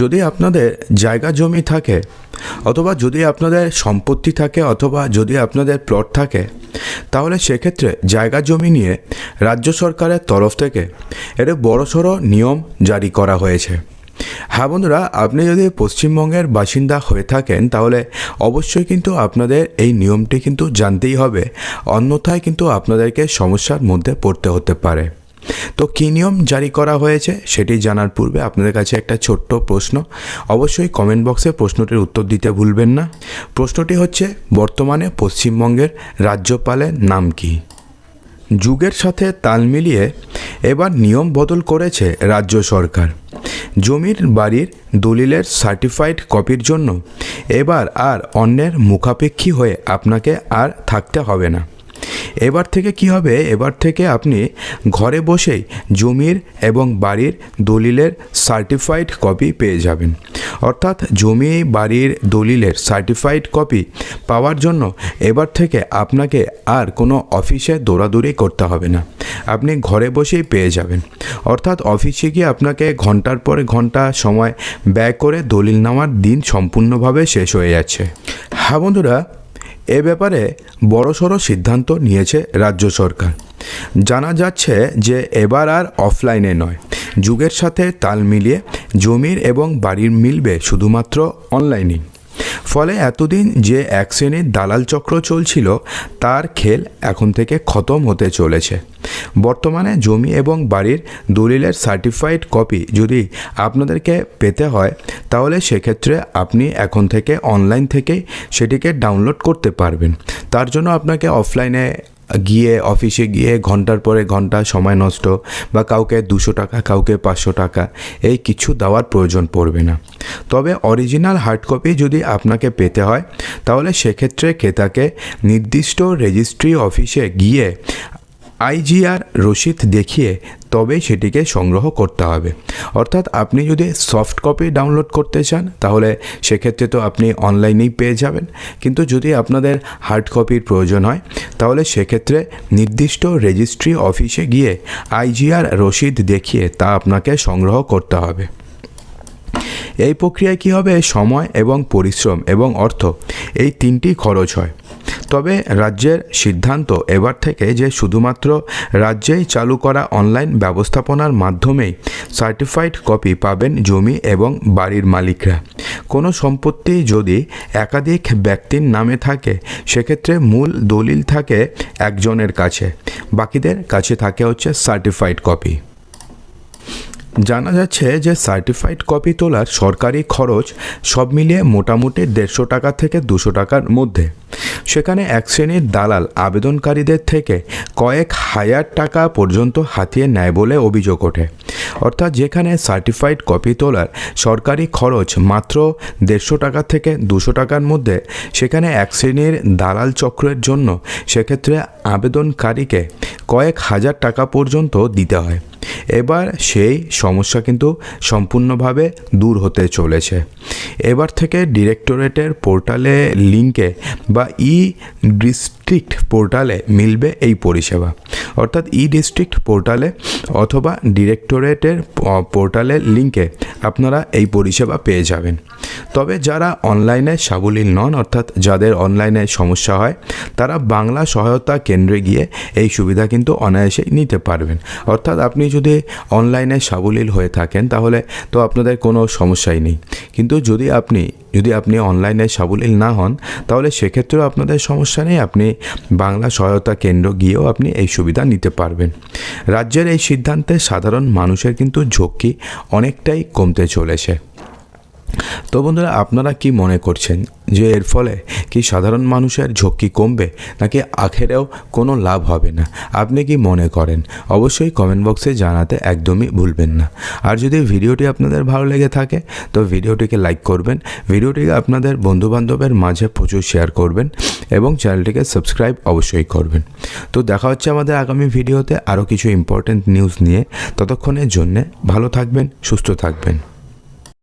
যদি আপনাদের জায়গা জমি থাকে, অথবা যদি আপনাদের সম্পত্তি থাকে, অথবা যদি আপনাদের প্লট থাকে, তাহলে সেক্ষেত্রে জায়গা জমি নিয়ে রাজ্য সরকারের তরফ থেকে একটা বড়সড় নিয়ম জারি করা হয়েছে। হ্যাঁ বন্ধুরা, আপনি যদি পশ্চিমবঙ্গের বাসিন্দা হয়ে থাকেন, তাহলে অবশ্যই কিন্তু আপনাদের এই নিয়মটি কিন্তু জানতেই হবে। অন্যথায় কিন্তু আপনাদেরকে সমস্যার মধ্যে পড়তে হতে পারে। তো কী নিয়ম জারি করা হয়েছে সেটি জানার পূর্বে আপনাদের কাছে একটা ছোট্ট প্রশ্ন। অবশ্যই কমেন্ট বক্সে প্রশ্নটির উত্তর দিতে ভুলবেন না। প্রশ্নটি হচ্ছে, বর্তমানে পশ্চিমবঙ্গের রাজ্যপালের নাম কী? যুগের সাথে তাল মিলিয়ে এবার নিয়ম বদল করেছে রাজ্য সরকার। জমির বাড়ির দলিলের সার্টিফাইড কপির জন্য এবার আর অন্যের মুখাপেক্ষী হয়ে আপনাকে আর থাকতে হবে না। এবার থেকে কি হবে? এবার থেকে আপনি ঘরে বসেই জমির এবং বাড়ির দলিলের সার্টিফাইড কপি পেয়ে যাবেন। অর্থাৎ জমি, বাড়ির দলিলের সার্টিফাইড কপি পাওয়ার জন্য এবার থেকে আপনাকে আর কোনো অফিসে দৌড়াদৌড়ি করতে হবে না। আপনি ঘরে বসেই পেয়ে যাবেন। অর্থাৎ অফিসে গিয়ে আপনাকে ঘণ্টার পর ঘণ্টা সময় ব্যয় করে দলিল নেওয়ার দিন সম্পূর্ণভাবে শেষ হয়ে যাচ্ছে। হ্যাঁ বন্ধুরা এ ব্যাপারে বড়সড় সিদ্ধান্ত নিয়েছে রাজ্য সরকার। জানা যাচ্ছে যে এবার আর অফলাইনে নয়। যুগের সাথে তাল মিলিয়ে জমির এবং বাড়ির মিলবে শুধুমাত্র অনলাইনেই। ফলে এতদিন যে এক শ্রেণির দালাল চক্র চলছিল, তার খেল এখন থেকে খতম হতে চলেছে। বর্তমানে জমি এবং বাড়ির দলিলের সার্টিফাইড কপি যদি আপনাদেরকে পেতে হয়, তাহলে সেক্ষেত্রে আপনি এখন থেকে অনলাইন থেকেই সেটিকে ডাউনলোড করতে পারবেন। তার জন্য আপনাকে অফলাইনে গিয়ে অফিসে গিয়ে ঘণ্টার পরে ঘণ্টা সময় নষ্ট বা কাউকে দুশো টাকা, কাউকে পাঁচশো টাকা, এই কিছু দেওয়ার প্রয়োজন পড়বে না। তবে অরিজিনাল হার্ড কপি যদি আপনাকে পেতে হয়, তাহলে সেক্ষেত্রে ক্রেতাকে নির্দিষ্ট রেজিস্ট্রি অফিসে গিয়ে আইজিআর রসিদ দেখিয়ে তবেই সেটিকে সংগ্রহ করতে হবে। অর্থাৎ আপনি যদি সফট কপি ডাউনলোড করতে চান, তাহলে সেক্ষেত্রে তো আপনি অনলাইনেই পেয়ে যাবেন। কিন্তু যদি আপনাদের হার্ড কপির প্রয়োজন হয়, তাহলে সেক্ষেত্রে নির্দিষ্ট রেজিস্ট্রি অফিসে গিয়ে আইজিআর রসিদ দেখিয়ে তা আপনাকে সংগ্রহ করতে হবে। এই প্রক্রিয়ায় কী হবে? সময় এবং পরিশ্রম এবং অর্থ। এই তিনটি খরচ হয়। তবে রাজ্যের সিদ্ধান্ত এবার থেকে যে শুধুমাত্র রাজ্যেই চালু করা অনলাইন ব্যবস্থাপনার মাধ্যমেই সার্টিফাইড কপি পাবেন জমি এবং বাড়ির মালিকরা। কোনো সম্পত্তি যদি একাধিক ব্যক্তির নামে থাকে, সেক্ষেত্রে মূল দলিল থাকে একজনের কাছে। বাকিদের কাছে থাকে হচ্ছে সার্টিফাইড কপি জানা যাচ্ছে যে সার্টিফাইড কপি তোলার সরকারি খরচ সব মিলিয়ে মোটামুটি দেড়শো টাকা থেকে দুশো টাকার মধ্যে। সেখানে এক শ্রেণির দালাল আবেদনকারীদের থেকে কয়েক হাজার টাকা পর্যন্ত হাতিয়ে নেয় বলে অভিযোগ ওঠে। অর্থাৎ যেখানে সার্টিফাইড কপি তোলার সরকারি খরচ মাত্র দেড়শো টাকা থেকে দুশো টাকার মধ্যে, সেখানে এক শ্রেণির দালাল চক্রের জন্য সেক্ষেত্রে আবেদনকারীকে কয়েক হাজার টাকা পর্যন্ত দিতে হয়। এবার সেই সমস্যা কিন্তু সম্পূর্ণভাবে দূর হতে চলেছে। এবার থেকে ডিরেক্টরেটের পোর্টালে লিঙ্কে বা ই ডিস্ট্রিক্ট পোর্টালে মিলবে এই পরিষেবা। অর্থাৎ ই ডিস্ট্রিক্ট পোর্টালে অথবা ডিরেক্টরেটের পোর্টালের লিঙ্কে আপনারা এই পরিষেবা পেয়ে যাবেন। তবে যারা অনলাইনে সাবলীল নন, অর্থাৎ যাদের অনলাইনে সমস্যা হয়, তারা বাংলা সহায়তা কেন্দ্রে গিয়ে এই সুবিধা কিন্তু অনায়াসেই নিতে পারবেন। অর্থাৎ আপনি যদি অনলাইনে সাবলীল হয়ে থাকেন, তাহলে তো আপনাদের কোনো সমস্যাই নেই। কিন্তু যদি আপনি যদি আপনি অনলাইনে সাবলীল না হন, তাহলে সেক্ষেত্রেও আপনাদের সমস্যা নেই। আপনি বাংলা সহায়তা কেন্দ্র গিয়েও আপনি এই সুবিধা নিতে পারবেন। রাজ্যের এই সিদ্ধান্তে সাধারণ মানুষের কিন্তু ঝক্কি অনেকটাই কমতে চলেছে। তো বন্ধুরা, আপনারা কি মনে করছেন যে এর ফলে কি সাধারণ মানুষের ঝক্কি কমবে নাকি আখেরেও কোনো লাভ হবে না? আপনি কি মনে করেন? অবশ্যই কমেন্ট বক্সে জানাতে একদমই ভুলবেন না। আর যদি ভিডিওটি আপনাদের ভালো লেগে থাকে, তো ভিডিওটিকে লাইক করবেন, ভিডিওটিকে আপনাদের বন্ধুবান্ধবের মাঝে প্রচুর শেয়ার করবেন এবং চ্যানেলটিকে সাবস্ক্রাইব অবশ্যই করবেন। তো দেখা হচ্ছে আমাদের আগামী ভিডিওতে আরও কিছু ইম্পর্টেন্ট নিউজ নিয়ে। ততক্ষণের জন্যে ভালো থাকবেন, সুস্থ থাকবেন।